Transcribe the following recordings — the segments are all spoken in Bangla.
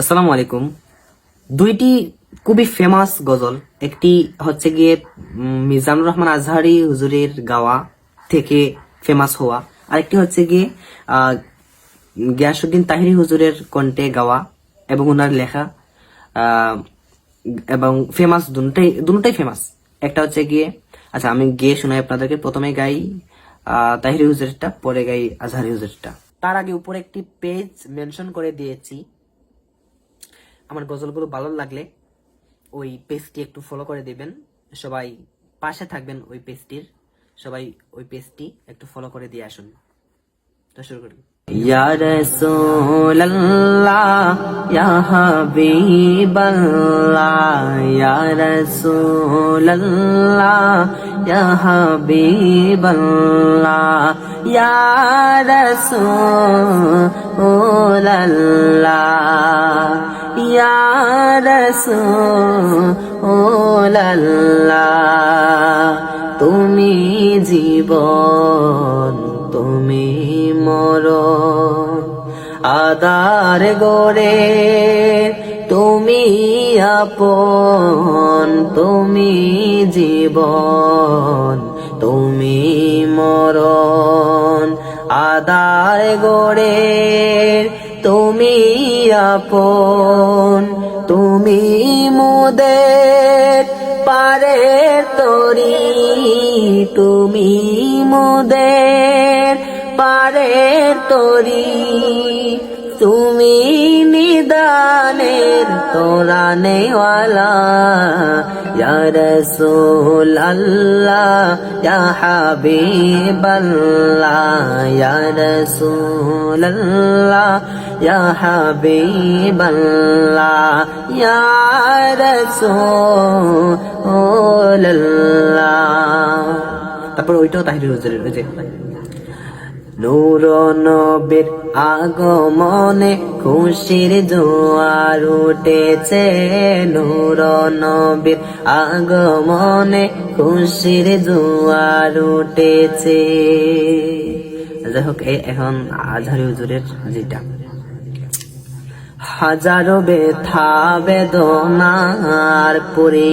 আসসালামু আলাইকুম। দুইটি খুবই ফেমাস গজল। একটি হচ্ছে গিয়ে মিজানুর রহমান আজহারি হুজুরের গাওয়া থেকে ফেমাস হওয়া। আরেকটি হচ্ছে গিয়ে গিয়াসুদ্দিন তাহিরি হুজুরের কণ্ঠে গাওয়া এবং ওনার লেখা এবং ফেমাস দুটাই দুটাই ফেমাস একটা হচ্ছে গিয়ে আচ্ছা আমি গিয়ে শোনাই আপনাদেরকে। প্রথমে গাই তাহিরি হুজুরেরটা, পরে গাই আজহারি হুজুরেরটা। তার আগে উপরে একটি পেজ মেনশন করে দিয়েছি। আমার গজলগুলো ভালো লাগলে ওই পেজটি একটু ফলো করে দিবেন। সবাই পাশে থাকবেন ওই পেজটির সবাই ওই পেজটি একটু ফলো করে দিয়ে আসুন। তো শুরু করি। রাসূলুল্লাহ, ইয়া রাসূলুল্লাহ, তুমি জীবন, তুমি মরণ আদার গড়ে তুমি আপন, তুমি জীবন, তুমি মরণ আদার গড়ে তুমি আপন তুমি মুদের পারে তরি তুমি মুদের পারে তরি তুমি নিদানের তোরা নেওয়ালা ইয়া রসুল আল্লাহ হাবিবাল্লাহ রসুল আল্লাহ হাবিবাল্লাহ রসুল আল্লাহ তারপর ওইটাও তাহির ওই যে নূর নবীর আগমনে খুশির জোয়ার উঠেছে। নূর নবীর আগমনে খুশির জোয়ার উঠেছে। যাই হোক এখন আজহারি হুজুরের যেটা। হাজারো ব্যথা বেদনার পরে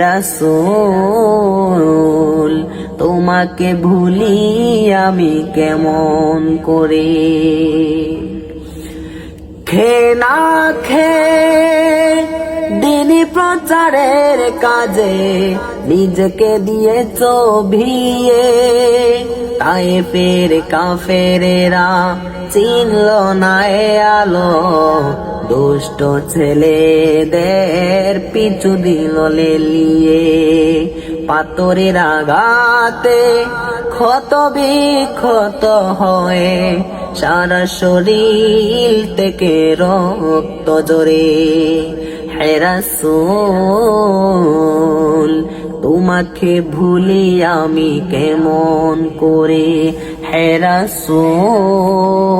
হেরাসুল তোমাকে ভুলি আমি কেমন করে? খে না খে, দিনী প্রচারের কাজে নিজকে দিয়ে ভিয়ে। তাই ফের কাফেরেরা চিনল না এ আলো দুষ্ট ছেলেদের পিছু দিল লেলিয়ে। পাতরের আঘাতে ক্ষত বিক্ষত হয়ে সারা শরীর থেকে রক্ত জরে হেরাসুল তোমাকে ভুলি আমি কেমন করে? হেরাসুল